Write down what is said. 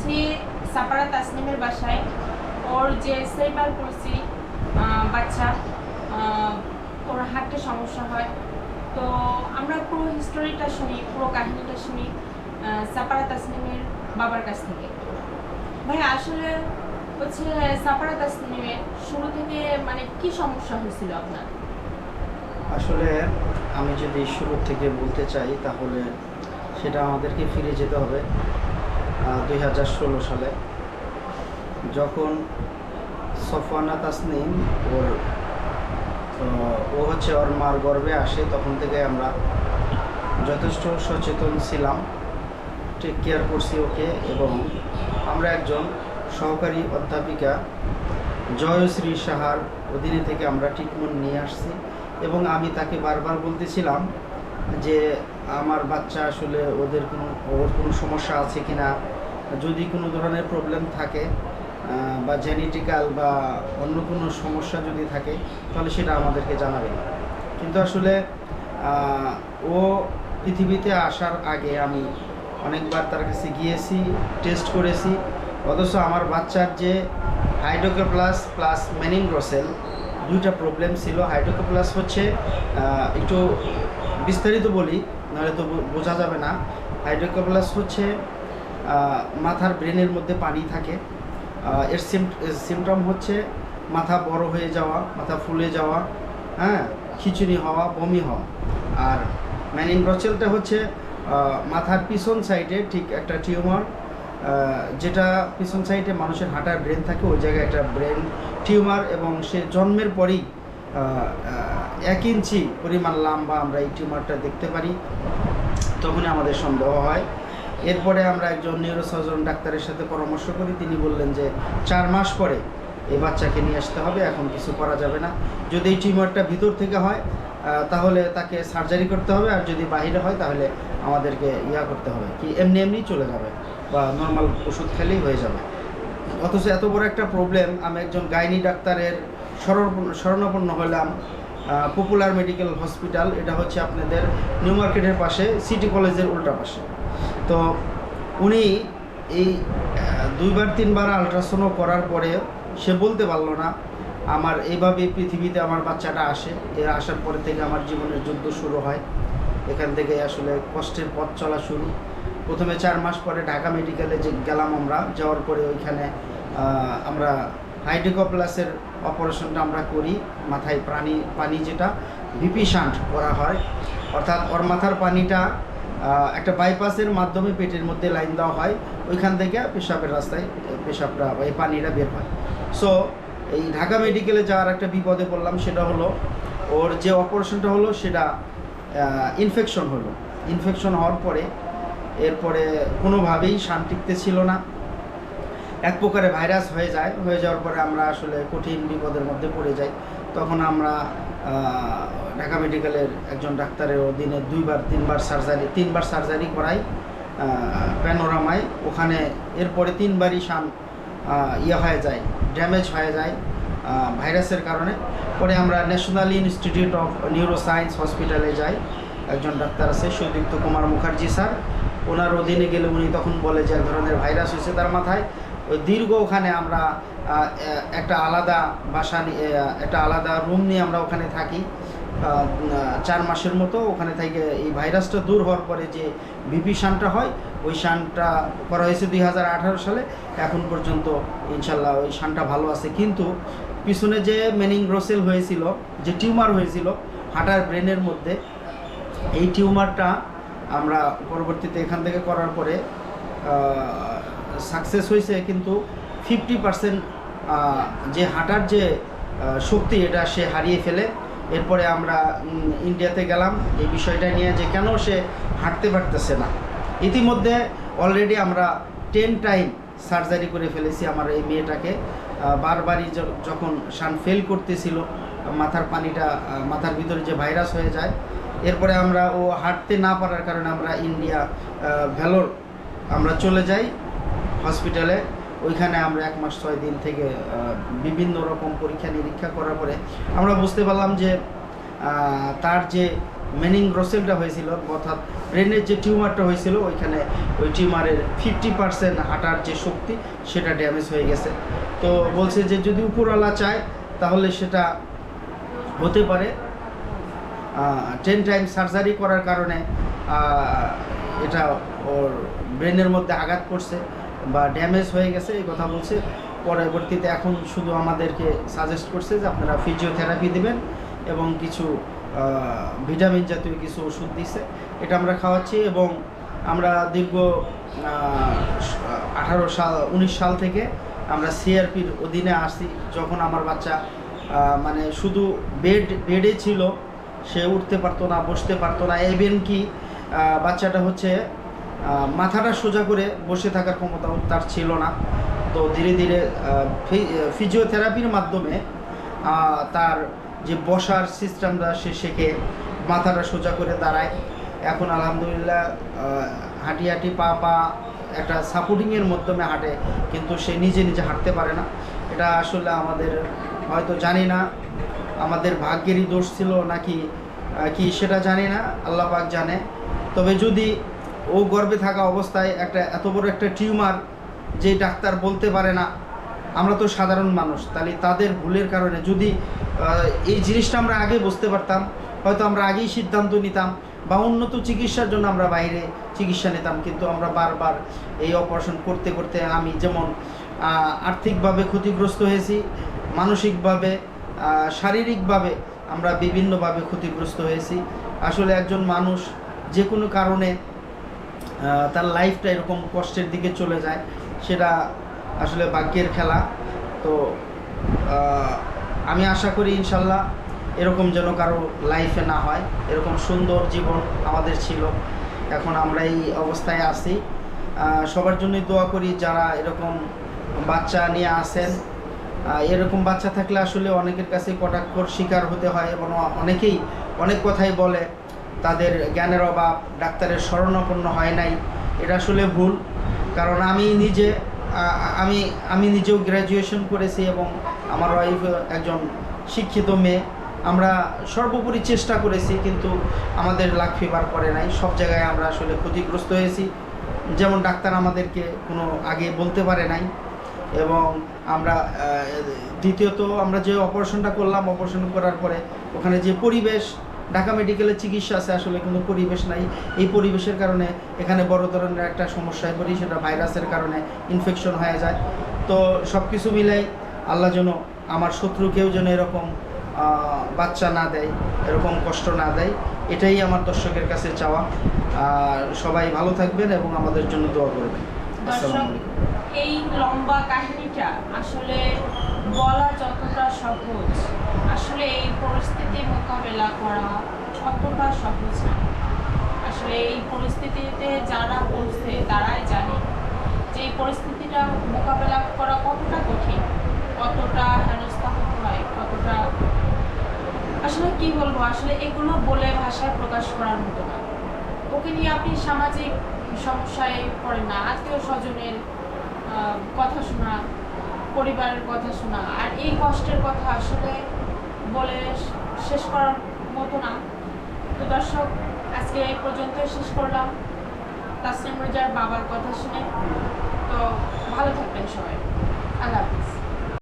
যাচ্ছি সাপারা তাসনিমের বাসায়। ওর যে সেইবার করছি বাচ্চা ওর হাটে সমস্যা হয়। তো আমরা পুরো হিস্টোরিটা শুনি, পুরো কাহিনীটা শুনি সাপারা তাসনিমের বাবার কাছ থেকে। ভাই আসলে হচ্ছে সাপারা তাসনিমের শুরু থেকে মানে কি সমস্যা হয়েছিল আপনার? আসলে আমি যদি শুরু থেকে বলতে চাই, তাহলে সেটা আমাদেরকে ফিরে যেতে হবে। দুই হাজার ষোলো সালে, যখন সফওয়ানা তাসনিম ওর ও হচ্ছে ওর মার গর্বে আসে, তখন থেকে আমরা যথেষ্ট সচেতন ছিলাম। টেক কেয়ার করছি ওকে এবং আমরা একজন সহকারী অধ্যাপিকা, জয়শ্রী সাহার অধীনে থেকে আমরা ট্রিটমেন্ট নিয়ে আসছি এবং আমি তাকে বারবার বলতেছিলাম যে, আমার বাচ্চা আসলে ওদের কোনো, ওর কোনো সমস্যা আছে কি না যদি কোনো ধরনের প্রবলেম থাকে বা জেনেটিক্যাল বা অন্য কোনো সমস্যা যদি থাকে, তাহলে সেটা আমাদেরকে জানাবে কিন্তু আসলে ও পৃথিবীতে আসার আগে আমি অনেকবার তার কাছে গিয়েছি টেস্ট করেছি। অথচ আমার বাচ্চার যে হাইড্রোকোপ্লাস প্লাস মেনিনগ্রোসেল দুইটা প্রবলেম ছিল। হাইড্রোকোপ্লাস হচ্ছে একটু বিস্তারিত বলি, নাহলে তো বোঝা যাবে না। হাইড্রোকোপ্লাস হচ্ছে মাথার ব্রেনের মধ্যে পানি থাকে। এর সিমটম হচ্ছে মাথা বড় হয়ে যাওয়া, মাথা ফুলে যাওয়া হ্যাঁ খিচুড়ি হওয়া, বমি হওয়া। আর ম্যানিনগ্রোসেলটা হচ্ছে মাথার পিছন সাইডে ঠিক একটা টিউমার যেটা পিছন সাইডে মানুষের হাঁটার ব্রেন থাকে, ওই জায়গায় একটা ব্রেন টিউমার এবং সে জন্মের পরেই এক ইঞ্চি পরিমাণ লাম্বা আমরা এই টিউমারটা দেখতে পারি। তখনই আমাদের সন্দেহ হয়। এরপরে আমরা একজন নিউরোসার্জন ডাক্তারের সাথে পরামর্শ করি। তিনি বললেন যে চার মাস পরে এই বাচ্চাকে নিয়ে আসতে হবে, এখন কিছু করা যাবে না। যদি এই টিউমারটা ভিতর থেকে হয় তাহলে তাকে সার্জারি করতে হবে, আর যদি বাইরে হয়, তাহলে আমাদেরকে ইয়া করতে হবে কি, এমনি এমনি চলে যাবে বা নর্মাল ওষুধ খেলেই হয়ে যাবে। অথচ এত বড় একটা প্রবলেম আমি একজন গাইনি ডাক্তারের শরণ- শরণাপন্ন হলাম পপুলার মেডিকেল হসপিটাল এটা হচ্ছে আপনাদের নিউ মার্কেটের পাশে সিটি কলেজের উল্টা পাশে। তো উনি এই দুইবার, তিনবার আলট্রাসাউন্ড করার পরে সে বলতে পারল না, আমার এইভাবে পৃথিবীতে আমার বাচ্চাটা আসে এর আসার পরে থেকে আমার জীবনের যুদ্ধ শুরু হয়। এখান থেকে আসলে কষ্টের পথ চলা শুরু। প্রথমে চার মাস পরে ঢাকা মেডিকেলে যে গেলাম আমরা, যাওয়ার পরে ওইখানে আমরা হাইড্রোকোপ্লাসের অপারেশনটা আমরা করি, মাথায় পানি পানি যেটা বিপি শান্ট করা হয়। অর্থাৎ ওর মাথার পানিটা একটা বাইপাসের মাধ্যমে পেটের মধ্যে লাইন দেওয়া হয়। ওইখান থেকে পেশাবের রাস্তায় পেশাবটা বা এই পানিটা বের হয়। সো এই ঢাকা মেডিকেলে যাওয়ার একটা বিপদে পড়লাম, সেটা হলো ওর যে অপারেশনটা হলো, সেটা ইনফেকশন হলো। ইনফেকশন হওয়ার পরে, এরপরে কোনোভাবেই শান টিকতে ছিল না। এক প্রকারে ভাইরাস হয়ে যায়। হয়ে যাওয়ার পরে আমরা আসলে কঠিন বিপদের মধ্যে পড়ে যাই। তখন আমরা ঢাকা মেডিকেলের একজন ডাক্তারের অধীনে দুইবার, তিনবার সার্জারি তিনবার সার্জারি করাই প্যানোরামায় ওখানে এরপরে তিনবারই সান ইয়ে হয়ে যায় ড্যামেজ হয়ে যায় ভাইরাসের কারণে। পরে আমরা national institute of neuro science হসপিটালে যাই। একজন ডাক্তার আছে সুদীপ্ত কুমার মুখার্জি স্যার। ওনার অধীনে গেলে উনি তখন বলে যে, এক ধরনের ভাইরাস হয়েছে তার মাথায়। ওই দীর্ঘ ওখানে আমরা একটা আলাদা বাসা একটা আলাদা রুম নিয়ে আমরা ওখানে থাকি। চার মাসের মতো ওখানে থেকে এই ভাইরাসটা দূর হওয়ার পরে যে বিপি শানটা হয়, ওই শানটা করা হয়েছে দুই হাজার আঠারো সালে। এখন পর্যন্ত ইনশাল্লাহ ওই শানটা ভালো আছে। কিন্তু পিছনে যে মেনিংগ্রোসেল হয়েছিল, যে টিউমার হয়েছিল, হাঁটার ব্রেনের মধ্যে, এই টিউমারটা আমরা পরবর্তীতে এখান থেকে করার পরে সাকসেস হয়েছে। কিন্তু ফিফটি পার্সেন্ট যে হাঁটার যে শক্তি, এটা সে হারিয়ে ফেলে। এরপরে আমরা ইন্ডিয়াতে গেলাম। এই বিষয়টা নিয়ে যে কেন সে হাঁটতে পারতেছে না। ইতিমধ্যে অলরেডি আমরা টেন টাইম সার্জারি করে ফেলেছি আমার এই মেয়েটাকে। বারবারই যখন সান ফেল করতেছিল, মাথার পানিটা মাথার ভিতরে যে ভাইরাস হয়ে যায়, এরপরে আমরা, ও হাঁটতে না পারার কারণে আমরা ইন্ডিয়া ভ্যালোর আমরা চলে যাই হসপিটালে ওইখানে আমরা এক মাস ছয় দিন থেকে বিভিন্ন রকম পরীক্ষা নিরীক্ষা করার পরে আমরা বুঝতে পারলাম যে তার যে মেনিংগ্রোসেলটা হয়েছিল, অর্থাৎ ব্রেনের যে টিউমারটা হয়েছিল, ওইখানে ওই টিউমারের ফিফটি পার্সেন্ট হাঁটার যে শক্তি, সেটা ড্যামেজ হয়ে গেছে। তো বলছে যে যদি উপরওয়ালা চায়, তাহলে সেটা হতে পারে। টেন টাইম সার্জারি করার কারণে এটা ওর ব্রেনের মধ্যে আঘাত করছে। বা ড্যামেজ হয়ে গেছে, এই কথা বলছে। পরবর্তীতে এখন শুধু আমাদেরকে সাজেস্ট করছে যে আপনারা ফিজিওথেরাপি দেবেন এবং কিছু ভিটামিন জাতীয় কিছু ওষুধ দিছে। এটা আমরা খাওয়াচ্ছি এবং আমরা দীর্ঘ আঠারো সাল, উনিশ সাল থেকে আমরা সিআরপির অধীনে আসি যখন আমার বাচ্চা মানে শুধু বেড বেডে ছিল, সে উঠতে পারতো না, বসতে পারতো না। এভেন কি বাচ্চাটা হচ্ছে মাথাটা সোজা করে বসে থাকার ক্ষমতা তার ছিল না। তো ধীরে ধীরে ফিজিওথেরাপির মাধ্যমে তার যে বসার সিস্টেমটা সে শেখে মাথাটা সোজা করে দাঁড়ায়। এখন আলহামদুলিল্লাহ হাঁটি হাঁটি পা পা একটা সাপোর্টিংয়ের মাধ্যমে হাঁটে, কিন্তু সে নিজে নিজে হাঁটতে পারে না। এটা আসলে আমাদের হয়তো জানি না, আমাদের ভাগ্যেরই দোষ ছিল নাকি কি সেটা জানি না, আল্লাহ পাক জানে। তবে যদি ও গর্বে থাকা অবস্থায় একটা এত বড় একটা টিউমার যে ডাক্তার বলতে পারে না। আমরা তো সাধারণ মানুষ, তাহলে তাদের ভুলের কারণে যদি এই জিনিসটা আমরা আগে বুঝতে পারতাম, হয়তো আমরা আগেই সিদ্ধান্ত নিতাম বা উন্নত চিকিৎসার জন্য আমরা বাইরে চিকিৎসা নিতাম, কিন্তু আমরা বারবার এই অপারেশন করতে করতে আমি যেমন আর্থিকভাবে ক্ষতিগ্রস্ত হয়েছি, মানসিকভাবে শারীরিকভাবে আমরা বিভিন্নভাবে ক্ষতিগ্রস্ত হয়েছি। আসলে একজন মানুষ যে কোনো কারণে তার লাইফটা এরকম কষ্টের দিকে চলে যায়, সেটা আসলে ভাগ্যের খেলা। তো আমি আশা করি ইনশাল্লাহ এরকম যেন কারও লাইফে না হয়, এরকম সুন্দর জীবন আমাদের ছিল। এখন আমরা এই অবস্থায় আছি। সবার জন্যই দোয়া করি যারা এরকম বাচ্চা নিয়ে আসেন এরকম বাচ্চা থাকলে আসলে অনেকের কাছে কটাক্ষর শিকার হতে হয় এবং অনেকেই অনেক কথাই বলে। তাদের জ্ঞানের অভাব, ডাক্তারের স্মরণাপন্ন হয় নাই, এটা আসলে ভুল। কারণ আমি নিজে আমি আমি নিজেও গ্র্যাজুয়েশন করেছি এবং আমার ওয়াইফ একজন শিক্ষিত মেয়ে। আমরা সর্বোপরি চেষ্টা করেছি, কিন্তু আমাদের লাখ ফিবার করে নাই। সব জায়গায় আমরা আসলে ক্ষতিগ্রস্ত হয়েছি। যেমন ডাক্তার আমাদেরকে কোনো আগে বলতে পারে নাই। এবং আমরা দ্বিতীয়ত আমরা যে অপারেশনটা করলাম অপারেশন করার পরে ওখানে যে পরিবেশ ঢাকা মেডিকেলের চিকিৎসা আছে আসলে কোনো পরিবেশ নাই। এই পরিবেশের কারণে এখানে বড় ধরনের একটা সমস্যায় পড়ি সেটা ভাইরাসের কারণে ইনফেকশন হয়ে যায়। তো সব কিছু মিলাই আল্লাহ যেন আমার শত্রুকেও যেন এরকম বাচ্চা না দেয় এরকম কষ্ট না দেয় এটাই আমার দর্শকের কাছে চাওয়া। আর সবাই ভালো থাকবেন এবং আমাদের জন্য দোয়া করবেন। আসসালামু আলাইকুম। এই লম্বা কাহিনীটা আসলে বলা যতটা সহজ আসলে এই পরিস্থিতি মোকাবেলা করা অতটা সহজ না। আসলে এই পরিস্থিতিতে যারা পড়ছে তারাই জানে যে এই পরিস্থিতিটা মোকাবেলা করা কতটা কঠিন, কতটা হেনস্থা হতে হয়, কতটা আসলে কি বলব? আসলে এগুলো বলে ভাষায় প্রকাশ করার মতো না। ওকে নিয়ে আপনি সামাজিক সমস্যায় পড়েন না, আত্মীয় স্বজনের কথা শোনা, পরিবারের কথা শোনা, আর এই কষ্টের কথা আসলে বলে শেষ করার মতো না। তো দর্শক, আজকে এই পর্যন্ত শেষ করলাম। তাসলিম রেজার বাবার কথা শুনে। তো ভালো থাকবেন সবাই। আল্লাহ